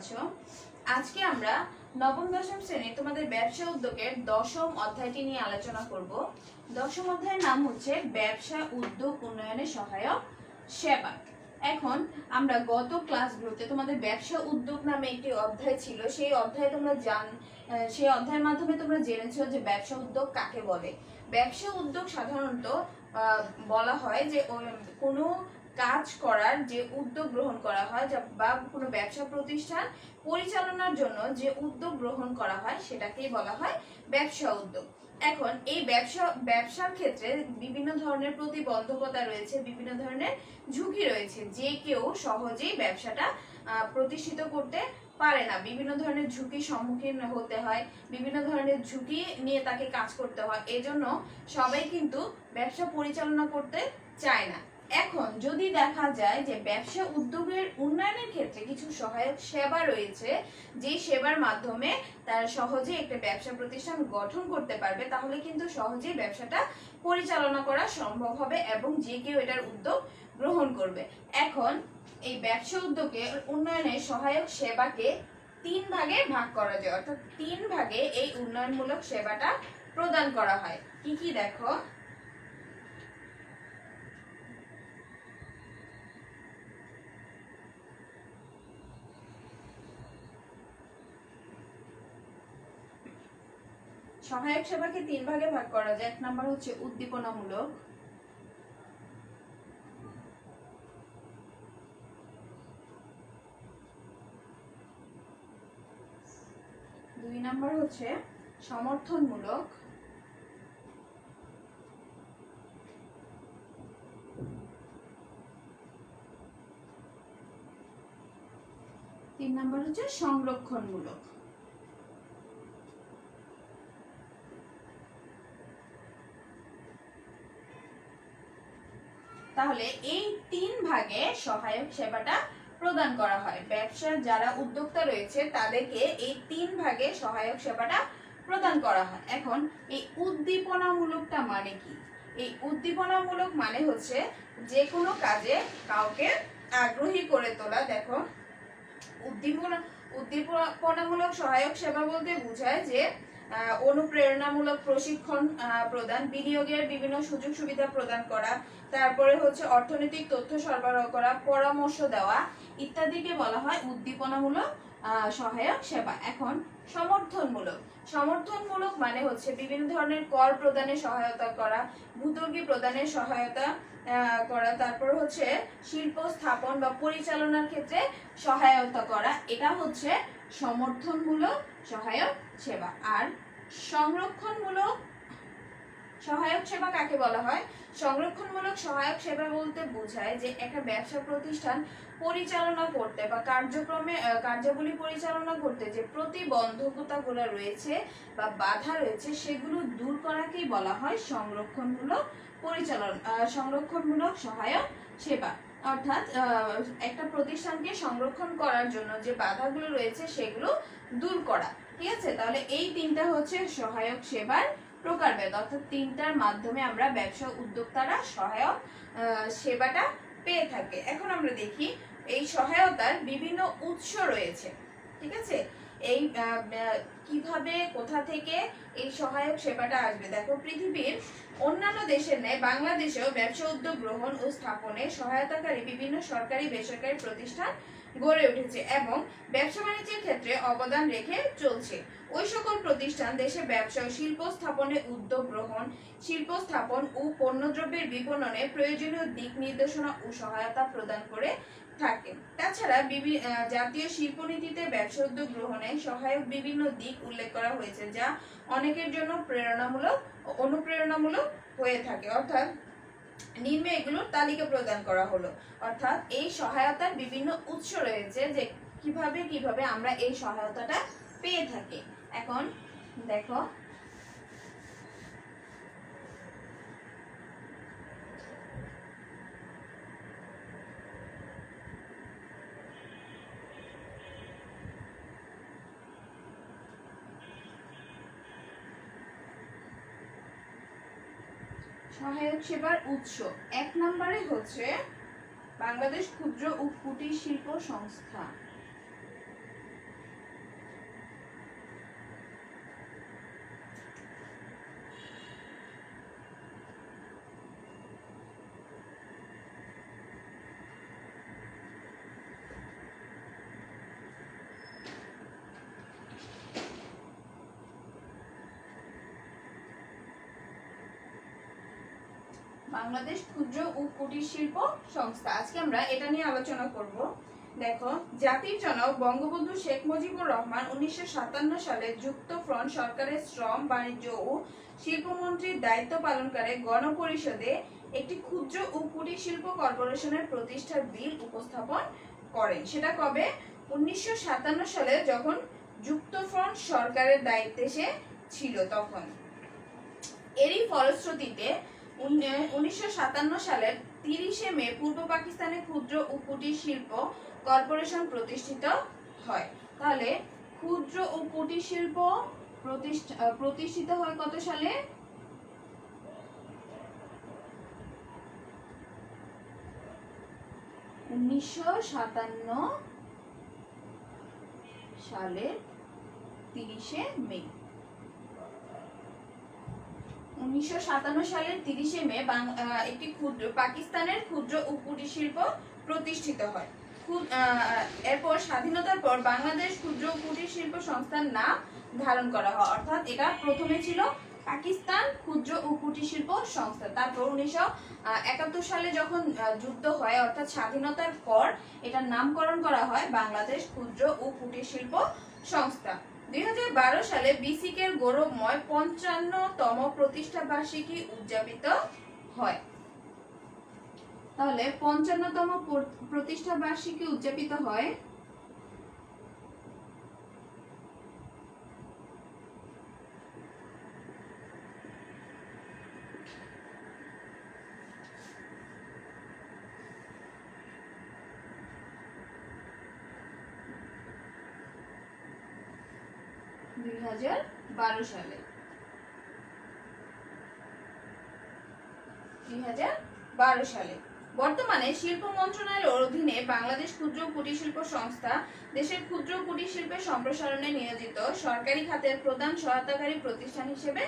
আছো আজকে আমরা নবম, দশম শ্রেণির তোমাদের ব্যবসা উদ্যোগের দশম অধ্যায়টি নিয়ে আলোচনা করব। দশম অধ্যায়ের নাম হচ্ছে ব্যবসা উদ্যোগ উন্নয়নে সহায়ক সেবা। এখন আমরা গত ক্লাসগুলোতে তোমাদের ব্যবসা উদ্যোগ নামে একটি অধ্যায় ছিল। সেই অধ্যায়ে তোমরা জান সেই অধ্যায়ের মাধ্যমে তোমরা জেনেছো যে ব্যবসা উদ্যোগ কাকে বলে। ব্যবসা উদ্যোগ সাধারণত বলা হয় যে কোনো কাজ করার যে উদ্যোগ গ্রহণ করা হয়, যা- বা কোনো ব্যবসা প্রতিষ্ঠান পরিচালনার জন্য যে উদ্যোগ গ্রহণ করা হয়, সেটাকেই বলা হয় ব্যবসা উদ্যোগ। এখন এই ব্যবসা, ব্যবসার ক্ষেত্রে বিভিন্ন ধরনের প্রতিবন্ধকতা রয়েছে, বিভিন্ন ধরনের ঝুঁকি রয়েছে, যে কেউ সহজেই ব্যবসাটা প্রতিষ্ঠিত করতে পারে না। বিভিন্ন ধরনের ঝুঁকির সম্মুখীন হতে হয়, বিভিন্ন ধরনের ঝুঁকি নিয়ে তাকে কাজ করতে হয়। এজন্য সবাই কিন্তু ব্যবসা পরিচালনা করতে চায় না। এখন যদি দেখা যায় যে ব্যবসা উদ্যোগের উন্নয়নের ক্ষেত্রে কিছু সহায়ক সেবা রয়েছে যে সেবার মাধ্যমে তার সহজে একটা ব্যবসা প্রতিষ্ঠান গঠন করতে পারবে, তাহলে কিন্তু সহজেই ব্যবসাটা পরিচালনা করা সম্ভব হবে এবং যে কেউ এটার উদ্যোগ গ্রহণ করবে। এখন এই ব্যবসা উদ্যোগের উন্নয়নের সহায়ক সেবাকে তিন ভাগে ভাগ করা যায়। অর্থাৎ তিন ভাগে এই উন্নয়নমূলক সেবাটা প্রদান করা হয়। কি কি দেখো? সহায়ক সেবাকে তিন ভাগে ভাগ করা যায়। এক নাম্বার হচ্ছে উদ্দীপনামূলক। দুই নাম্বার হচ্ছে সমর্থনমূলক। তিন নাম্বার হচ্ছে সংরক্ষণমূলক। তাহলে এই তিন ভাগে সহায়ক সেবাটা প্রদান করা হয়। ব্যবসার যারা উদ্যোক্তা রয়েছে, তাদেরকে এই তিন ভাগে সহায়ক সেবাটা প্রদান করা হয়। এখন এই উদ্দীপনামূলকটা মানে কি? এই উদ্দীপনামূলক মানে হচ্ছে যে কোনো কাজে কাউকে আগ্রহী করে তোলা। দেখো, উদ্দীপনা উদ্দীপনামূলক সহায়ক সেবা বলতে বোঝায় যে অনুপ্রেরণামূলক প্রশিক্ষণ প্রদান, বিনিয়োগের বিভিন্ন সুযোগ সুবিধা প্রদান করা, তারপরে হচ্ছে অর্থনৈতিক তথ্য সরবরাহ করা, পরামর্শ দেওয়া ইত্যাদিকে বলা হয় উদ্দীপনামূলক সহায়ক সেবা। এখন সমর্থনমূলক। সমর্থনমূলক মানে হচ্ছে বিভিন্ন ধরনের কর প্রদানে সহায়তা করা ভূতর্কি প্রদানের সহায়তা করা, তারপর হচ্ছে শিল্প স্থাপন বা পরিচালনার ক্ষেত্রে সহায়তা করা। এটা হচ্ছে সমর্থনমূলক সহায়ক সেবা। আর সংরক্ষণমূলক সহায়ক সেবা কাকে বলা হয়? সংরক্ষণমূলক সহায়ক সেবা বলতে বোঝায় যে একটা ব্যবসা প্রতিষ্ঠান পরিচালনা করতে বা কার্যক্রমে কার্যাবলী পরিচালনা করতে যে প্রতিবন্ধকতাগুলো রয়েছে বা বাধা রয়েছে, সেগুলো দূর করাকেই বলা হয় সংরক্ষণমূলক পরিচালন সংরক্ষণমূলক সহায়ক সেবা। অর্থাৎ একটা প্রতিষ্ঠানকে সংরক্ষণ করার জন্য যে বাধাগুলো রয়েছে, সেগুলো দূর করা। ঠিক আছে? তাহলে এই তিনটা হচ্ছে সহায়ক সেবার প্রকারভেদ অর্থাৎ তিনটার মাধ্যমে আমরা ব্যবসা উদ্যোক্তারা সহায়ক সেবাটা পেয়ে থাকে। এখন আমরা দেখি এই সহায়তার বিভিন্ন উৎস রয়েছে। ঠিক আছে? এই কীভাবে, কোথা থেকে এই সহায়ক সেবাটা আসবে? দেখো, পৃথিবীর অন্যান্য দেশের ন্যায় বাংলাদেশেও ব্যবসা উদ্যোগ গ্রহণ ও স্থাপনে সহায়তাকারী বিভিন্ন সরকারি, বেসরকারি প্রতিষ্ঠান গড়ে উঠেছে এবং ব্যবসা বাণিজ্যের ক্ষেত্রে অবদান রেখে চলছে। ওই সকল প্রতিষ্ঠান দেশে ব্যবসা শিল্প স্থাপনে উদ্যোগ গ্রহণ শিল্প স্থাপন ও পণ্যদ্রব্যের বিপণনে প্রয়োজনীয় দিক নির্দেশনা ও সহায়তা প্রদান করে থাকে। তাছাড়া বিভি- আহ, জাতীয় শিল্পনীতিতে ব্যবসা উদ্যোগ গ্রহণে সহায়ক বিভিন্ন দিক উল্লেখ করা হয়েছে যা অনেকের জন্য প্রেরণামূলক অনুপ্রেরণামূলক হয়ে থাকে। অর্থাৎ নিম্নে এগুলোর তালিকা প্রদান করা হলো। অর্থাৎ এই সহায়তার বিভিন্ন উৎস রয়েছে যে কীভাবে কীভাবে আমরা এই সহায়তাটা পেয়ে থাকি। এখন দেখো সহায়ক সেবার উৎস। এক নম্বরে হচ্ছে বাংলাদেশ ক্ষুদ্র ও কুটির শিল্প সংস্থা। বাংলাদেশ ক্ষুদ্র ও কুটির শিল্প সংস্থা। আজকে আমরা এটা নিয়ে আলোচনা করব। দেখো, জাতির জনক বঙ্গবন্ধু শেখ মুজিবুর রহমান উনিশশো সাতান্ন সালে যুক্ত ফ্রন্ট সরকারের শ্রম, বাণিজ্য ও শিল্পমন্ত্রীর দায়িত্ব পালনকালে গণপরিষদে একটি ক্ষুদ্র ও কুটির শিল্প কর্পোরেশনের প্রতিষ্ঠার বিল উপস্থাপন করেন। সেটা কবে? উনিশশো সাতান্ন সালে যখন যুক্তফ্রন্ট সরকারের দায়িত্বে সে ছিল তখন। এরই ফলশ্রুতিতে উনিশশো সাতান্ন সালের তিরিশে মে পূর্ব পাকিস্তানে ক্ষুদ্র ও শিল্প কর্পোরেশন প্রতিষ্ঠিত হয়। তাহলে ক্ষুদ্র ও শিল্প প্রতিষ্ঠিত হয় কত সালে? উনিশশো সাতান্ন সালের তিরিশে মে। উনিশশো সাতান্ন সালের তিরিশে মে একটি ক্ষুদ্র পাকিস্তানের ক্ষুদ্র ও কুটির শিল্প প্রতিষ্ঠিত হয় এরপর স্বাধীনতার পর বাংলাদেশ ক্ষুদ্র কুটির শিল্প সংস্থার নাম ধারণ করা হয়। অর্থাৎ এটা প্রথমে ছিল পাকিস্তান ক্ষুদ্র ও কুটির শিল্প সংস্থা। তারপর উনিশশো একাত্তর সালে যখন যুদ্ধ হয়, অর্থাৎ স্বাধীনতার পর এটার নামকরণ করা হয় বাংলাদেশ ক্ষুদ্র ও কুটির শিল্প সংস্থা। দুই হাজার বারো সালে বিসিকের গৌরবময় পঞ্চান্নতম প্রতিষ্ঠা বার্ষিকী উদযাপিত হয়। তাহলে পঞ্চান্নতম প্র- প্রতিষ্ঠা বার্ষিকী উদযাপিত হয় দুই হাজার বারো সালে। দুই হাজার বারো সালে। বর্তমানে শিল্প মন্ত্রণালয়ের অধীনে বাংলাদেশ ক্ষুদ্র কুটির শিল্প সংস্থা দেশের ক্ষুদ্র কুটির শিল্পের সম্প্রসারণে নিয়োজিত সরকারি খাতের প্রধান সহায়তাকারী প্রতিষ্ঠান হিসেবে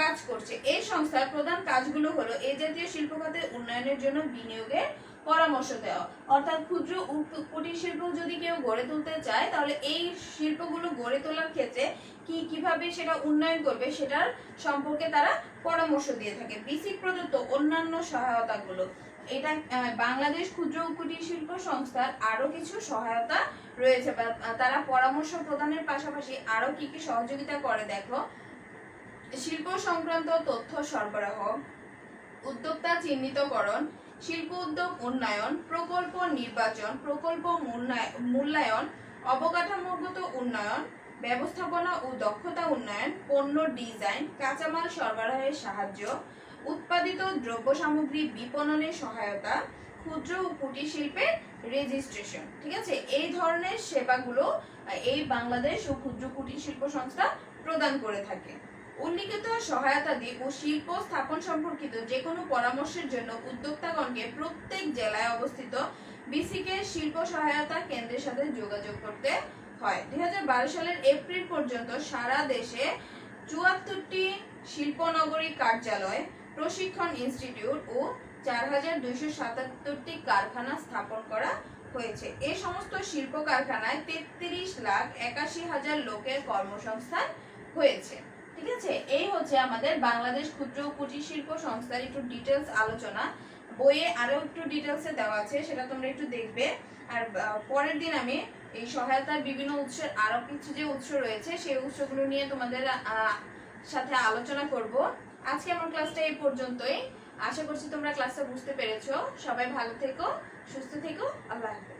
কাজ করছে। এই সংস্থার প্রধান কাজগুলো হলো এই জাতীয় শিল্প খাতের উন্নয়নের জন্য বিনিয়োগের পরামর্শ দেওয়া। অর্থাৎ ক্ষুদ্র কুটির শিল্প যদি কেউ গড়ে তুলতে চায়, তাহলে এই শিল্পগুলো গড়ে তোলার ক্ষেত্রে কি কীভাবে সেটা উন্নয়ন করবে সেটার সম্পর্কে তারা পরামর্শ দিয়ে থাকে। বিসিক প্রদত্ত অন্যান্য সহায়তাগুলো। এটা বাংলাদেশ ক্ষুদ্র কুটির শিল্প সংস্থার আরও কিছু সহায়তা রয়েছে বা তারা পরামর্শ প্রদানের পাশাপাশি আরও কি কি সহযোগিতা করে দেখো। শিল্প সংক্রান্ত তথ্য সরবরাহ, উদ্যোক্তা চিহ্নিতকরণ শিল্প উদ্যোগ উন্নয়ন, প্রকল্প নির্বাচন, প্রকল্প মূল্যায়- মূল্যায়ন, অবকাঠামোগত উন্নয়ন, ব্যবস্থাপনা ও দক্ষতা উন্নয়ন, পণ্য ডিজাইন, কাঁচামাল সরবরাহের সাহায্য, উৎপাদিত দ্রব্য সামগ্রী বিপণনের সহায়তা, ক্ষুদ্র ও কুটির শিল্পের রেজিস্ট্রেশন ঠিক আছে? এই ধরনের সেবাগুলো এই বাংলাদেশ ও ক্ষুদ্র কুটির শিল্প সংস্থা প্রদান করে থাকে। উল্লিখিত সহায়তাদি ও শিল্প স্থাপন সম্পর্কিত যে কোনো পরামর্শের জন্য উদ্যোক্তাগণকে প্রত্যেক জেলায় অবস্থিত বিসিকে শিল্প সহায়তা কেন্দ্রের সাথে যোগাযোগ করতে হয়। দুই সালের এপ্রিল পর্যন্ত সারা দেশে চুয়াত্তরটি শিল্পনগরী কার্যালয়, প্রশিক্ষণ ইনস্টিটিউট ও চার হাজার দুইশো সাতাত্তরটি কারখানা স্থাপন করা হয়েছে। এই সমস্ত শিল্প কারখানায় তেত্রিশ লাখ একাশি হাজার লোকের কর্মসংস্থান হয়েছে। ঠিক আছে? এই হচ্ছে আমাদের বাংলাদেশ ক্ষুদ্র কুটির শিল্প সংস্থার একটু ডিটেলস আলোচনা। বইয়ে আরও একটু ডিটেলসে দেওয়া আছে, সেটা তোমরা একটু দেখবে। আর পরের দিন আমি এই সহায়তার বিভিন্ন উৎসের আরও কিছু যে উৎস রয়েছে, সেই উৎসগুলো নিয়ে তোমাদের সাথে আলোচনা করব। আজকে আমার ক্লাসটা এই পর্যন্তই। আশা করছি তোমরা ক্লাসটা বুঝতে পেরেছ। সবাই ভালো থেকো, সুস্থ থেকো। আল্লাহ হাফেজ।